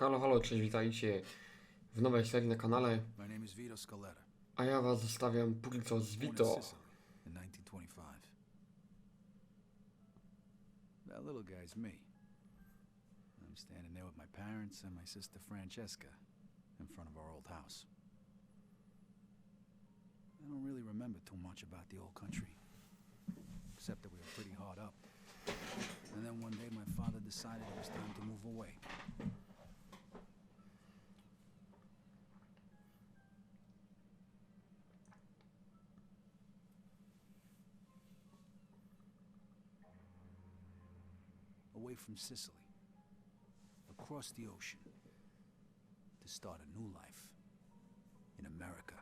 Halo, halo, cześć, witajcie w nowej serii na kanale, a ja was zostawiam póki co z Vito. Sicily in 1925. That little guy's me. I'm standing there with my parents and my sister Francesca in front of our old house. I don't really remember too much about the old country, except that we were pretty hard up. And then one day my father decided it was time to move away. From Sicily, across the ocean, to start a new life in America.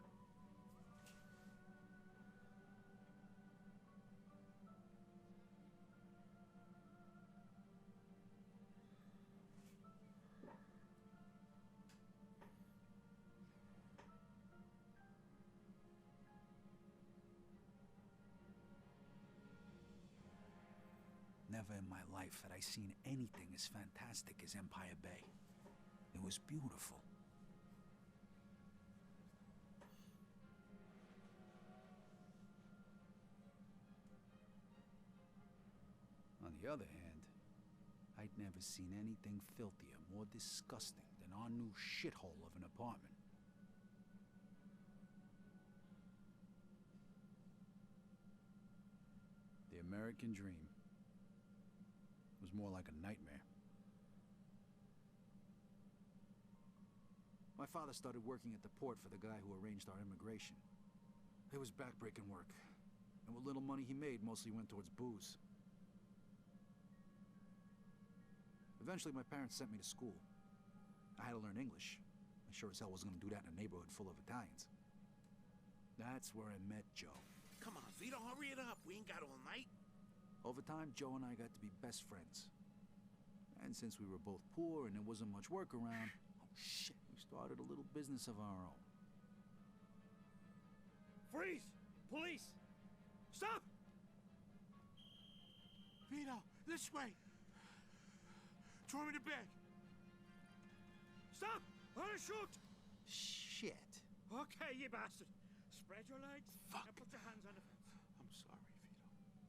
Never in my life had I seen anything as fantastic as Empire Bay. It was beautiful. On the other hand, I'd never seen anything filthier, more disgusting than our new shithole of an apartment. The American dream more like a nightmare. My father started working at the port for the guy who arranged our immigration. It was backbreaking work, and what little money he made mostly went towards booze. Eventually, my parents sent me to school. I had to learn English. I sure as hell wasn't going to do that in a neighborhood full of Italians. That's where I met Joe. Come on, Vito, hurry it up. We ain't got all night. Over time, Joe and I got to be best friends. And since we were both poor and there wasn't much work around, oh shit, we started a little business of our own. Freeze! Police! Stop! Vito, this way! Throw me the bag! Stop! I'm gonna shoot! Shit. Okay, you bastard. Spread your legs. Fuck. Now put your hands on the fence. I'm sorry, Vito.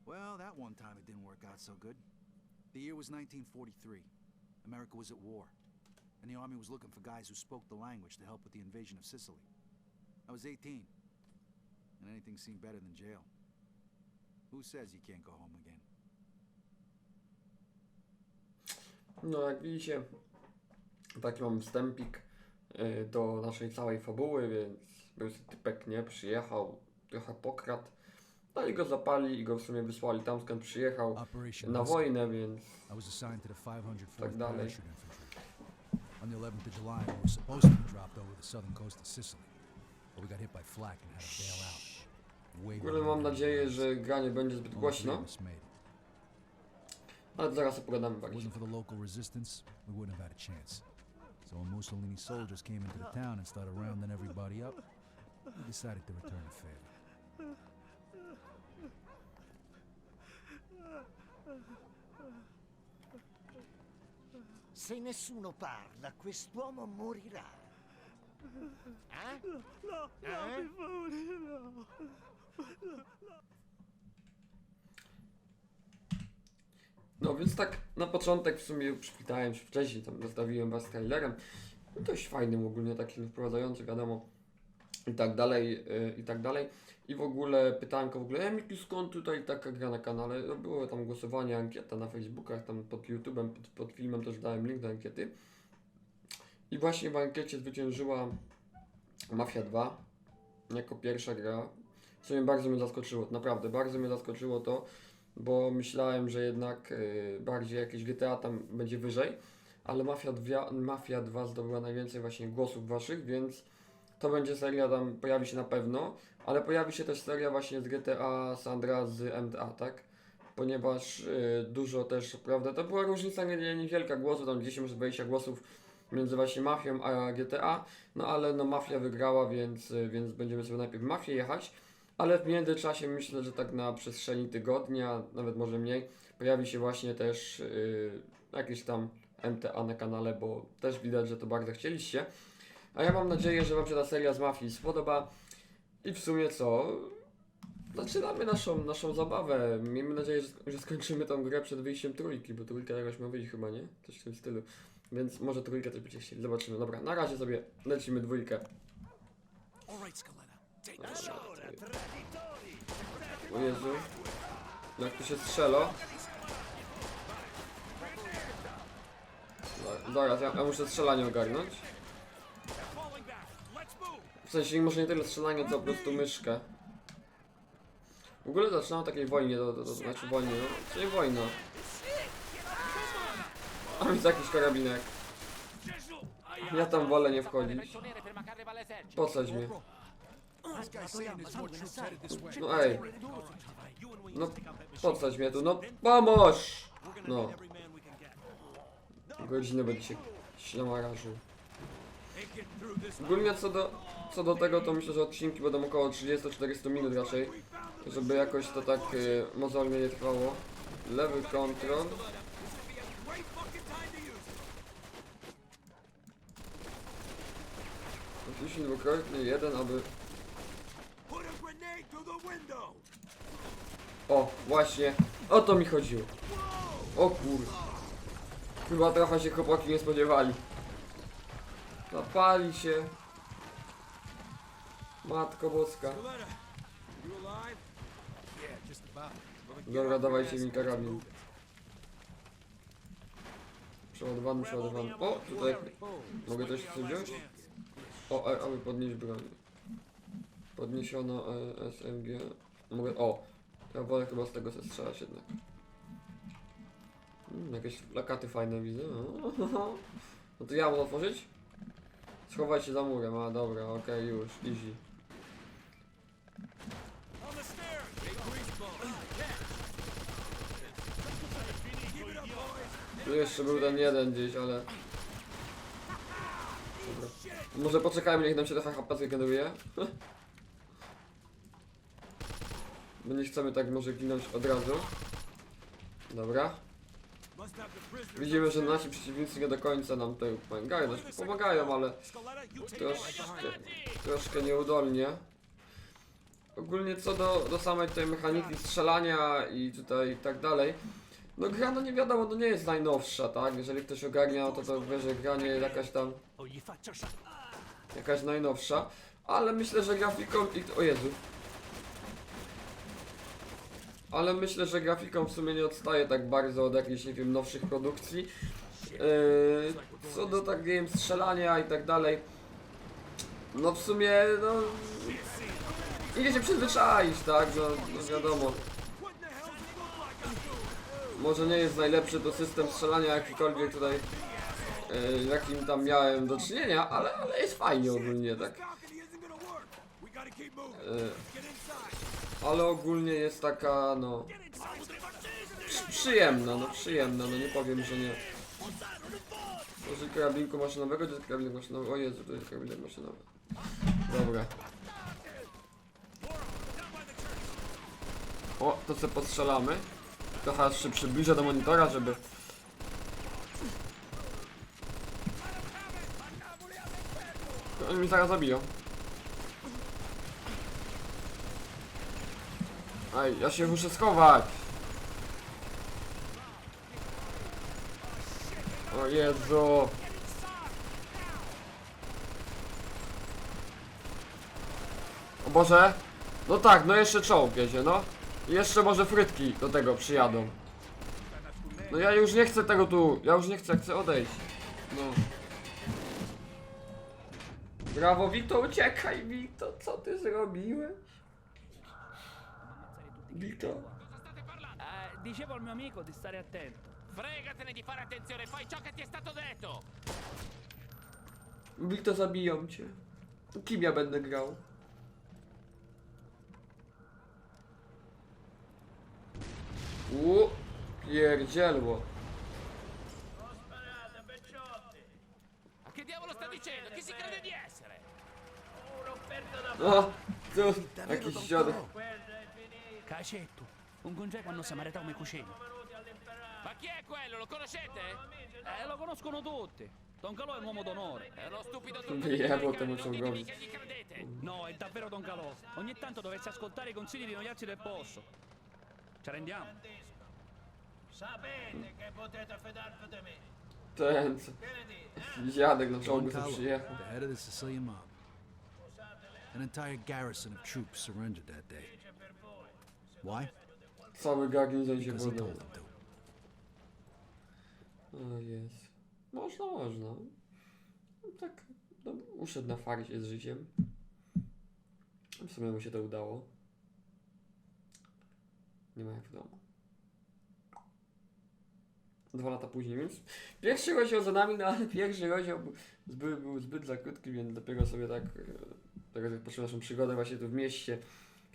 Well, that one time it didn't work out so good. The year was 1943. America was at war. And the army was looking for guys who spoke the language to help with the invasion of Sicily. I was 18. And anything seemed better than jail. Who says you can't go home again? No jak widzicie, taki mam wstępik do naszej całej fabuły, więc był typek, nie, przyjechał, trochę pokradł, no i go zapali i go w sumie wysłali tam skąd przyjechał na wojnę, więc I was assigned to the 504th Tak dalej. On the 11th of July, we were supposed to be dropped over the southern coast of Sicily, but we got hit by flak and had to bail out. Mam nadzieję, że gra nie będzie zbyt głośno, ale zaraz it bardziej. wasn't for the local resistance, we wouldn't have had a chance. So when Mussolini's soldiers came into the town and started rounding everybody up, we decided to return the favor. Se nessuno parla, quest'uomo morirà. Eh? No, eh? No więc tak na początek w sumie przywitałem się wcześniej, tam zostawiłem was z trailerem. No dość fajnym ogólnie, takim wprowadzający, wiadomo. I tak dalej, yy, i tak dalej. I w ogóle pytanko w ogóle, Emil, skąd tutaj taka gra na kanale? No, było tam głosowanie, ankieta na Facebookach, tam pod YouTube'em, pod, pod filmem też dałem link do ankiety. I właśnie w ankiecie zwyciężyła Mafia 2 jako pierwsza gra. W sumie bardzo mnie zaskoczyło, naprawdę, bardzo mnie zaskoczyło to, bo myślałem, że jednak y, bardziej jakieś GTA tam będzie wyżej, ale Mafia 2, Mafia 2 zdobyła najwięcej właśnie głosów waszych, więc to będzie seria tam, pojawi się na pewno, ale pojawi się też seria właśnie z GTA Sandra z MTA, tak? Ponieważ y, dużo też, prawda, to była różnica nie, nie, niewielka głosów, tam 10 może 20 głosów między właśnie Mafią a GTA, no ale no Mafia wygrała, więc, y, więc będziemy sobie najpierw Mafię jechać, ale w międzyczasie myślę, że tak na przestrzeni tygodnia, nawet może mniej, pojawi się właśnie też y, jakieś tam MTA na kanale, bo też widać, że to bardzo chcieliście. A ja mam nadzieję, że Wam się ta seria z Mafii spodoba. I w sumie co? Zaczynamy naszą, naszą zabawę. Miejmy nadzieję, że, że skończymy tą grę przed wyjściem trójki, bo trójka jakoś ma wyjść chyba, nie? Coś w tym stylu. Więc może trójkę też będziecie chcieli. Zobaczymy. Dobra, na razie sobie lecimy dwójkę. O Jezu. Jak tu się strzela? Za- Zaraz, ja, ja muszę strzelanie ogarnąć. Sensie może nie tyle strzelanie, co po prostu myszkę. W ogóle zaczynam takiej wojnie, to, to, to znaczy wojnie, no. Nie wojna. A mi jakiś karabinek. Ja tam wolę nie wchodzić. Po coś mnie. No ej. No po coś mnie tu, no pomóż! No. Godzinę będzie się ślamarażył. Ogólnie co do, co do tego, to myślę, że odcinki będą około 30-40 minut raczej. Żeby jakoś to tak y, mozolnie nie trwało. Lewy kontrol. Naciśnij dwukrotnie jeden, aby... O, właśnie, o to mi chodziło. O kur... Chyba trochę się chłopaki nie spodziewali. Zapali się. Matko boska. Dobra, dawajcie mi karabin. Przeładowany, przeładowany. O, tutaj mogę coś wziąć? O, e, aby podnieść broń. Podniesiono e, SMG. Mogę, o, ja wolę chyba z tego strzelać jednak. Hmm, jakieś plakaty fajne widzę. O, No to ja mam otworzyć? Schować się za murem, a dobra, okej, już, easy. Tu jeszcze był ten jeden gdzieś, ale... Dobra. Może poczekajmy, niech nam się trochę HP zregeneruje. Bo nie chcemy tak może ginąć od razu. Dobra. Widzimy, że nasi przeciwnicy nie do końca nam tutaj pomagają. Znaczy pomagają, ale troszkę, troszkę nieudolnie. Ogólnie co do, do samej tej mechaniki strzelania i tutaj i tak dalej. No gra no nie wiadomo, to nie jest najnowsza, tak? Jeżeli ktoś ogarnia, to to wie, że gra nie jest jakaś tam jakaś najnowsza, ale myślę, że grafiką i... o Jezu. Ale myślę, że grafiką w sumie nie odstaje tak bardzo od jakichś, nie wiem, nowszych produkcji. Yy, co do tak, nie wiem, strzelania i tak dalej. No w sumie, no... Idzie się przyzwyczaić, tak? No, no wiadomo. Może nie jest najlepszy to system strzelania jakikolwiek tutaj, yy, jakim tam miałem do czynienia, ale, ale jest fajnie ogólnie, tak. Ale ogólnie jest taka, no... Przyjemna, no przyjemna, no nie powiem, że nie. Może karabinku maszynowego, gdzie karabinek maszynowy? O Jezu, to jest karabinek maszynowy. Dobra. O, to co postrzelamy. Trochę się przybliżę do monitora, żeby... Oni mi zaraz zabiją. Ej, ja się muszę schować. O Jezu. O Boże. No tak, no jeszcze czołg jedzie, no. I Jeszcze może frytki do tego przyjadą. No ja już nie chcę tego tu, ja już nie chcę, chcę odejść. No. Brawo Wito, uciekaj Wito, co ty zrobiłeś? Wito. Eh, dicevo al mio amico di stare attento. Fregatene di fare attenzione, fai ciò che ti è stato detto! Wito zabiją cię. Kim ja będę grał? U, pierdzielło. Ma che diavolo sta dicendo? Chi si crede di essere? O, tu, jakiś dziadek. Cacetto, un congeco hanno samaretato come cucina. Ma chi è quello? Lo conoscete? Eh, lo conoscono tutti. Don Calò è un uomo d'onore. È uno stupido trucco di americani, non ditemi che gli credete. No, è davvero Don Calò. Ogni tanto dovresti ascoltare i consigli di noiazzi del posto. Ci rendiamo? Sapete che potete fidarvi di me. Ten, co? Che ne dite? eh? Dziadek na Don czołgu co Carlo, przyjechał. the head of the Sicilian mob. An entire garrison of troops surrendered that day. Why? Cały garnizon się Because podał. told them to. O jest. Można, można. No tak, no, uszedł na farcie z życiem. W sumie mu się to udało. Nie ma jak w domu. Dwa lata później, więc pierwszy rozdział za nami, no ale pierwszy rozdział był zbyt, był zbyt za krótki, więc dopiero sobie tak, e, teraz jak naszą przygodę właśnie tu w mieście,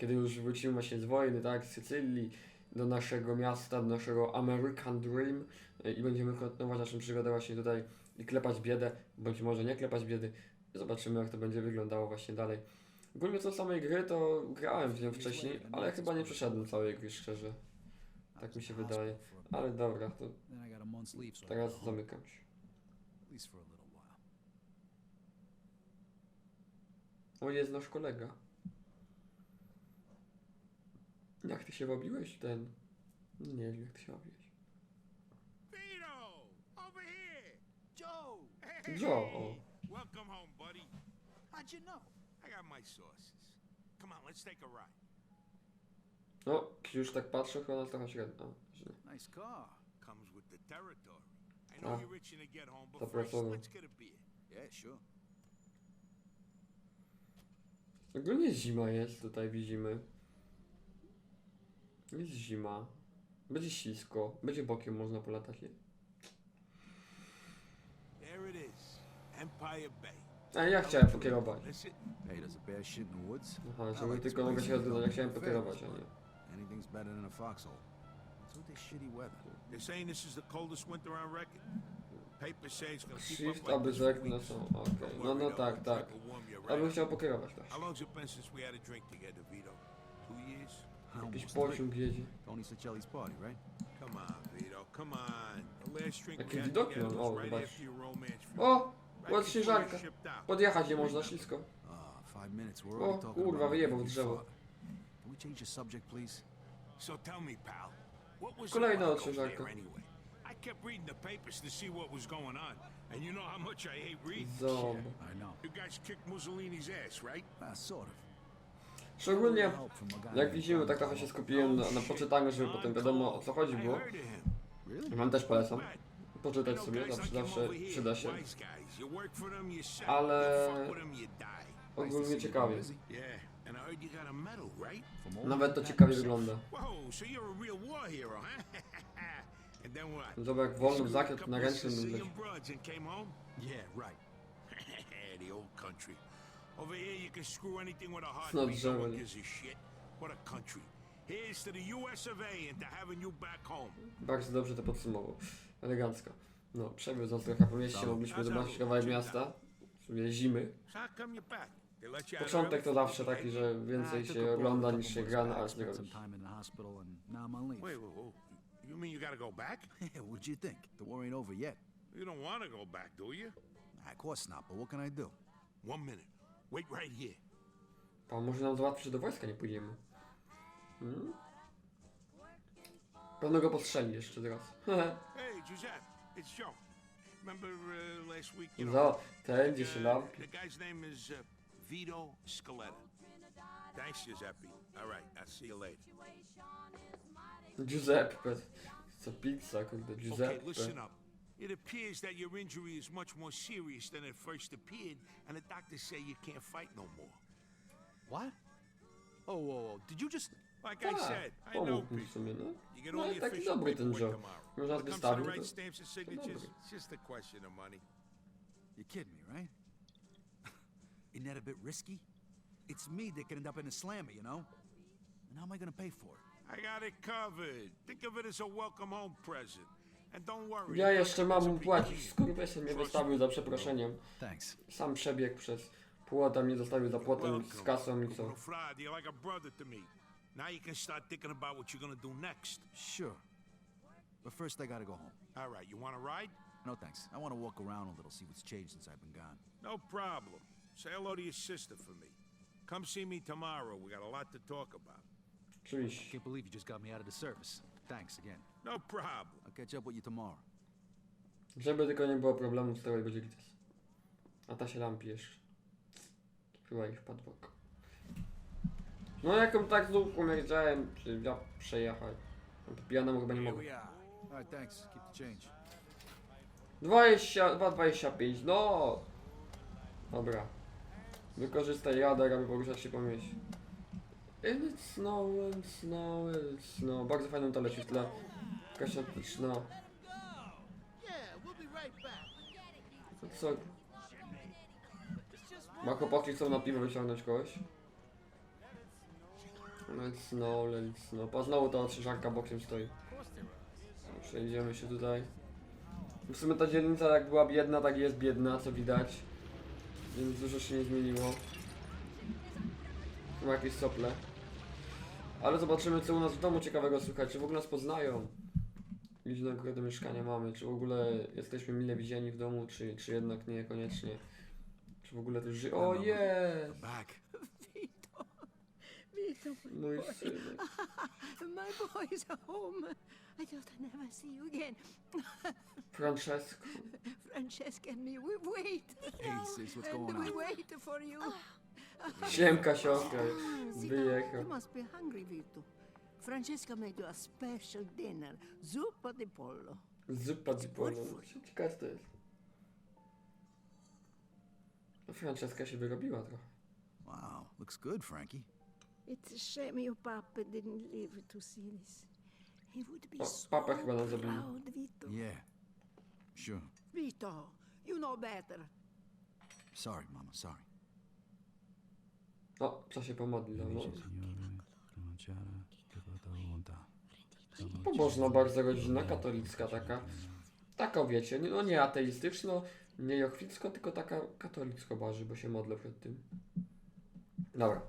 kiedy już wrócimy właśnie z wojny, tak, z Sycylii, do naszego miasta, do naszego American Dream e, i będziemy kontynuować naszą przygodę właśnie tutaj i klepać biedę, bądź może nie klepać biedy. Zobaczymy jak to będzie wyglądało właśnie dalej. Ogólnie co do samej gry to grałem w nią wcześniej, ale chyba nie przeszedłem całej gry szczerze. Tak mi się wydaje. Ale dobra, to teraz zamykam się. O, jest nasz kolega. Jak ty się robiłeś ten? Nie wiem jak ty się robiłeś. Vito! Over here! Joe, Hey! Joe. Welcome home, buddy. how'd you know? I got my sources. Come on, let's take a ride. No, już tak patrzę, chyba trochę średnio. Nice car. Comes with the territory. I know you're itching to get home, but first, let's get a beer. Yeah, sure. Ogólnie zima jest, tutaj widzimy. Jest zima. Będzie ślisko, będzie bokiem można polatać. Nie? There it is. Empire Bay. A ja chciałem pokierować. Aha, like tylko mogę się place. rozglądać, ja chciałem pokierować, a nie. Anything's better than a foxhole. What's with this shitty weather? they're saying this is the coldest winter on record. Gonna keep Shift, up aby weeks. są, okej. No, no worry, tak, tak. Ja bym chciał pokierować też. How long's it been since we had a drink together, Vito? Two years? Jakiś pociąg jedzie. Tony Sicelli's party, right? Come on, Vito. Come on. The last drink Jakie widoki mam, o, zobacz. O! Shipped out. Podjechać nie można, ślisko. Ah, five minutes. We're O, talking kurwa, about wyjebał w drzewo. Can we change the subject, please? So tell me, pal, what was Kolejna over odświeżarka. there anyway? I kept reading the papers to see what was going on, and you know how much I hate reading. Zob. I know. You guys kicked Mussolini's ass, right? Ah, sort of. Szczególnie, jak widzimy, tak trochę się skupiłem na, na poczytaniu, żeby potem wiadomo o co chodzi było. Wam też polecam. Poczytać sobie, zawsze, zawsze przyda się. Ale-. Ogólnie ciekawie. Nawet to ciekawie wygląda. Zobacz jak wolno zakręt na ręcznym? Yeah, right. the old country. Over here, you can screw anything with a not heartbeat. No one Germany. gives a shit. What a country. Here's to the US of A and to having you back home. Bardzo dobrze to podsumował. Elegancko. No, przebiegł nas trochę po mieście, mogliśmy zobaczyć kawałek miasta. W sumie zimy. Początek to zawsze taki, że Nah, więcej took a się ogląda niż się gra, ale nie wait. You mean you gotta go back? What'd you think? The war ain't over yet. You don't want to go back, do you? Of course not, but what can I do? One minute. Wait right here. Pan może nam załatwić, że do wojska nie pójdziemy. Hmm? Pewno go postrzeli jeszcze teraz. Hey, Giuseppe, it's Joe. Remember uh, last week, you know? Ten gdzie się. The guy's name is uh, Vito Scaletta. Thanks, Giuseppe. All right, I'll see you later. Giuseppe. Co pizza, kurde, Okay, Giuseppe. listen up. It appears that your injury is much more serious than it first appeared, and the doctors say you can't fight no more. What? Oh, whoa, whoa. Did you just... Like I ah. said, I know pomógł mi w people. sumie, no. You get No all i the taki official dobry ten paperwork Joe. tomorrow. When raz it comes to the right to... stamps and signatures, dobry. it's just a question of money. You're kidding me, right? Isn't that a bit risky? It's me that could end up in a slammer, you know? And how am I gonna pay for it? I got it covered. Think of it as a welcome home present. And don't worry. Ja jeszcze mam płacić, begin. skurwysyn mnie wystawił za przeproszeniem. Thanks. Sam przebiegł przez płota, mnie zostawił za płotem z kasą i co? Bruno Frade, you're like a brother to me. Now you can start thinking about what you're gonna do next. Sure. But first, I gotta go home. All right, you want to ride? No thanks. I want to walk around a little, see what's changed since I've been gone. No problem. Say hello to your sister for me. Come see me tomorrow. We got a lot to talk about. Oczywiście. Can't believe you just got me out of the service. Thanks again. No problem. I'll catch up with you tomorrow. Żeby tylko nie było problemu z tego dzielić. A ta się lampi jeszcze. Chyba ich wpadł w oko. No jaką tak z łuku nie wiedziałem, czy ja przejechać. No to pijanemu chyba nie Here mogę. we are. All right, thanks. Keep the change. 20, 2,25, no! Dobra. Wykorzystaj radar, aby poruszać się po mieście. And it's snow, and snow, and it's snow. Bardzo fajną to leci w tle. Jakaś antyczna. To co? Ma chłopaki chcą na piwo wyciągnąć kogoś? Let it snow, let it snow. Pa znowu ta otrzyżarka bokiem stoi. Przejdziemy się tutaj. W sumie ta dzielnica jak była biedna, tak jest biedna, co widać. Więc dużo się nie zmieniło. Tu Ma jakieś sople. Ale zobaczymy co u nas w domu ciekawego słychać, czy w ogóle nas poznają. Górę do mieszkania mamy, czy w ogóle jesteśmy mile widziani w domu, czy, czy jednak niekoniecznie. Czy w ogóle też ży... O jest! Back. Vito, Vito, Mój synek. my boys are home. I thought I'd never see you again. Francesco. Francesca and me, we wait. Hey, sis, what's going we on? wait for you. Siemka siostra. Down. Wyjechał. You must be hungry, Vito. Francesca made you a special dinner, zuppa di pollo. Zupa di pollo. Ciekawe co to jest. No, Franceska się wyrobiła trochę. Wow, looks good, Frankie. It's a shame your papa didn't live to see this. He would be O, so papa chyba nam zabili. proud, Vito. Yeah, sure. Vito, you know better. Sorry, Mama, sorry. O, trzeba się pomodlić. No. No, Pobożna bardzo rodzina, katolicka taka. Taka wiecie, no nie ateistyczno, nie jochwicko, tylko taka katolicko barzy, bo się modlę przed tym. Dobra,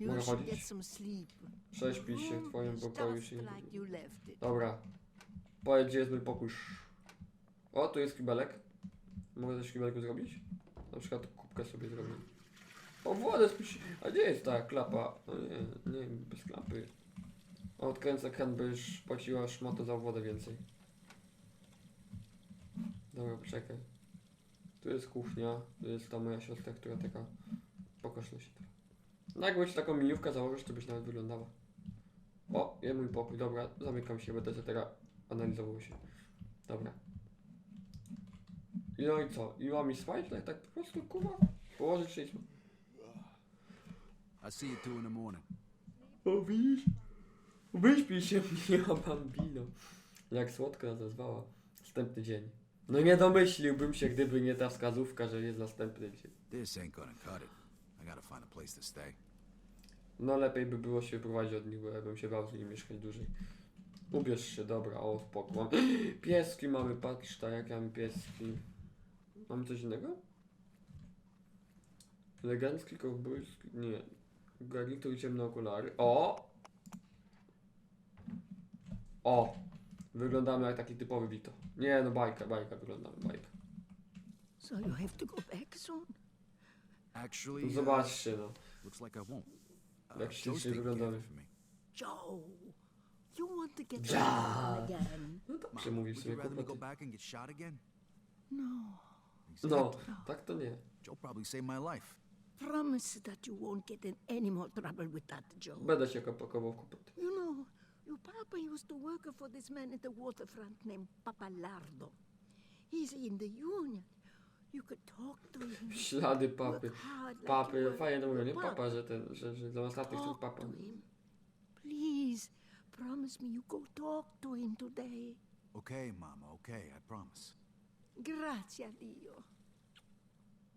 Mogę chodzić? prześpij się w twoim is pokoju. Się... Dobra, powiedz gdzie jest mój pokój. O, tu jest kibelek. Mogę coś w kibelku zrobić? Na przykład kubkę sobie zrobię. O, wodę spuści... A gdzie jest ta klapa? O nie, nie, bez klapy. Odkręcę kran, by już płaciła szmatę za wodę więcej. Dobra, poczekaj. Tu jest kuchnia, tu jest ta moja siostra, która taka... Pokaż na się teraz. No jakbyś taką miniówkę założysz, to byś nawet wyglądała. O, jest mój pokój, dobra, zamykam się, będę sobie teraz analizował się. Dobra. I no i co? I mam mi spać? Tak, tak po prostu, kurwa? Położyć się i spać. I'll see you two in the morning. O, widzisz? Wyśpij się mnie, bambino. Jak słodko nas nazwała. Następny dzień. No nie domyśliłbym się, gdyby nie ta wskazówka, że jest następny dzień. This ain't gonna cut it. I gotta find a place to stay. No lepiej by było się wyprowadzić od niego, jakbym się bał z nim mieszkać dłużej. Ubierz się, dobra, o spoko. Mam... Pieski mamy, patrz ta, jak mamy pieski. Mamy coś innego? Elegancki, kowbojski, nie. Garnitur i ciemne okulary. O! O! Wyglądamy jak taki typowy Vito. Nie no, bajka, bajka wyglądamy, bajka. So you have to go back soon? Actually, uh, Zobaczcie no. looks like I won't. Uh, Jak Joe's ślicznie taking care of wyglądamy. it for me. Joe, you want to get Ja. again? No dobrze Mom, mówisz would sobie you rather me go kłopoty. back and get shot again? No. No, tak to nie. Joe probably saved my life. Promise that you won't get in any more trouble with that, Joe. Będę się pakował w kłopoty. You know, papa used to work for this man at the waterfront named Papalardo. He's in the union. You could talk to him. Ślady papy. Papy, fajnie to mówią, nie? Papa, że ten, że, że dla ostatnich to papa. to him. Please, promise me you go talk to him today. Okay, Mama, okay, I promise. Grazie Dio.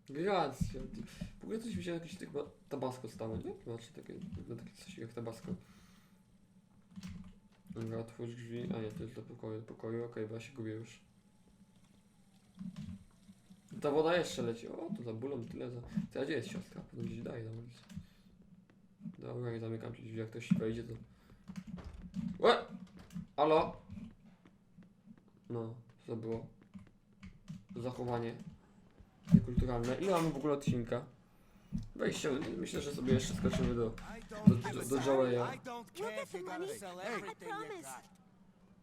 Gracja. ty. W ogóle coś widziałem, jakieś chyba tabasco stało, nie? Znaczy takie, no takie coś jak tabasco. Dobra, otwórz drzwi. A nie, to jest do pokoju, do pokoju, okej, bo ja się gubię już. Ta woda jeszcze leci. O, to za bólą tyle za... To gdzie jest siostra? Pewnie gdzieś daje na ulicy. Dobra, i zamykam ci drzwi, jak ktoś wejdzie to... Łe! Halo? No, co to było? Zachowanie niekulturalne. Ile mamy w ogóle odcinka? Wejście, myślę, że sobie jeszcze skoczymy do, do, Joeya. I don't We'll care get if the you gotta money. sell I everything you promise. got.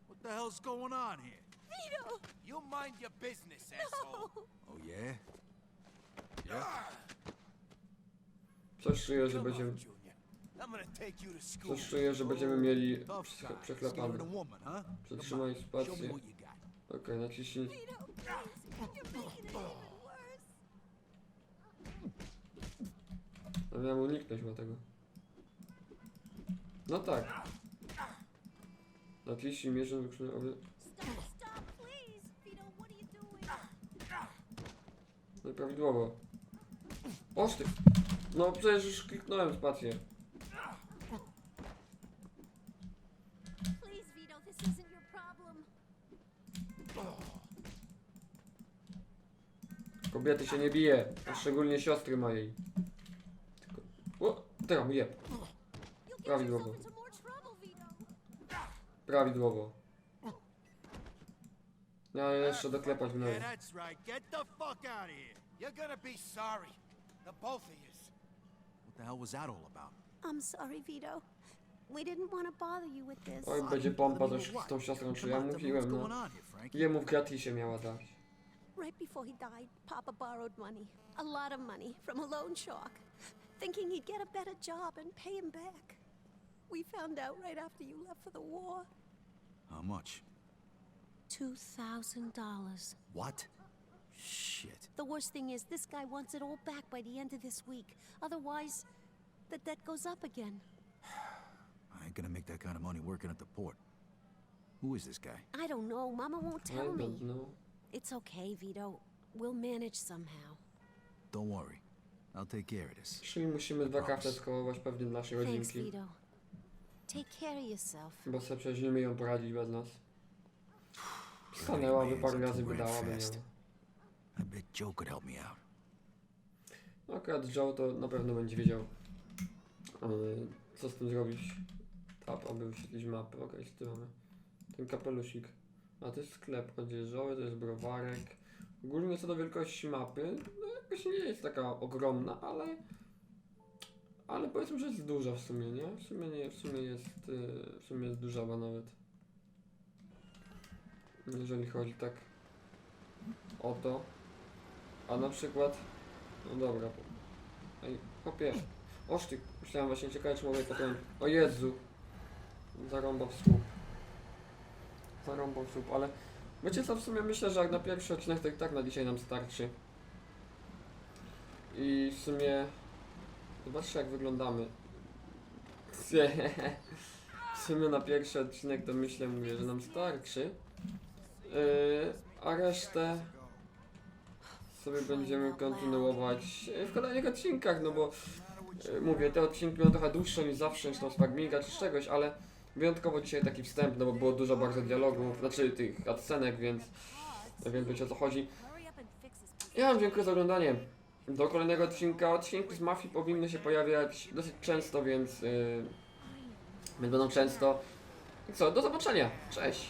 What the hell's going on here? Vito! You mind your business, asshole. Oh yeah? Yeah. Coś czuję, że będziemy, coś czuję, że będziemy mieli prze- guy. przeklepane. Me spację. Okej, naciśnij. Even worse! No miałem uniknąć ma tego. No tak. Naciśnij mierzę! Vito, what are you doing? No i prawidłowo. Oż ty! No przecież już kliknąłem spację. Your problem. Kobiety się nie bije, a szczególnie siostry mojej. Tylko... O, teraz je. Prawidłowo. Prawidłowo. Ja jeszcze doklepać? I'm sorry, Vito. We didn't want to bother you with this. Oj, będzie pompa też z tą siostrą, czy ja mówiłem, no. Jemu w gratisie miała dać. Right before he died, Papa borrowed money. A lot of money from a loan shark, thinking he'd get a better job and pay him back. We found out right after you left for the war. How much? $2,000. What? Shit. The worst thing is, this guy wants it all back by the end of this week. Otherwise, the debt goes up again. I ain't gonna make that kind of money working at the port. Who is this guy? I don't know. Mama won't I tell me. don't know. It's okay, Vito. We'll manage somehow. Don't worry. I'll take care of this. Musimy dwa karty skołować pewnie dla naszej Thanks. Vito. Take care of yourself. Bo sobie przecież nie umieją poradzić bez nas. Stanęłaby parę razy, wydałaby, nie I bet Joe could help me out. No Akurat Joe to na pewno będzie wiedział, yy, co z tym zrobić. Tap, aby. Okej, co tu mamy? Ten kapelusik. A to jest sklep odzieżowy, to jest browarek. Ogólnie co do wielkości mapy, no jakoś nie jest taka ogromna, ale... Ale powiedzmy, że jest duża w sumie, nie? W sumie nie, w sumie jest, yy, w sumie jest duża chyba nawet. Jeżeli chodzi tak o to. A na przykład... No dobra. Ej. Oż ty, myślałem właśnie ciekawe czy mogę potem... O Jezu! Zarąbał w słup. Zarąbał w słup, ale... Wiecie co, w sumie myślę, że jak na pierwszy odcinek to i tak na dzisiaj nam starczy. I w sumie... Zobaczcie jak wyglądamy. W sumie na pierwszy odcinek to myślę, mówię, że nam starczy. Yy, a resztę sobie będziemy kontynuować w kolejnych odcinkach, no bo e, mówię, te odcinki będą trochę dłuższe niż zawsze, niż tam z Fragminga czy czegoś, ale wyjątkowo dzisiaj taki wstęp, no bo było dużo bardzo dialogów, znaczy tych cutscenek, więc wiem wiecie o co chodzi. Ja wam dziękuję za oglądanie. Do kolejnego odcinka. Odcinki z Mafii powinny się pojawiać dosyć często, więc, yy, będą często. I co, do zobaczenia. Cześć.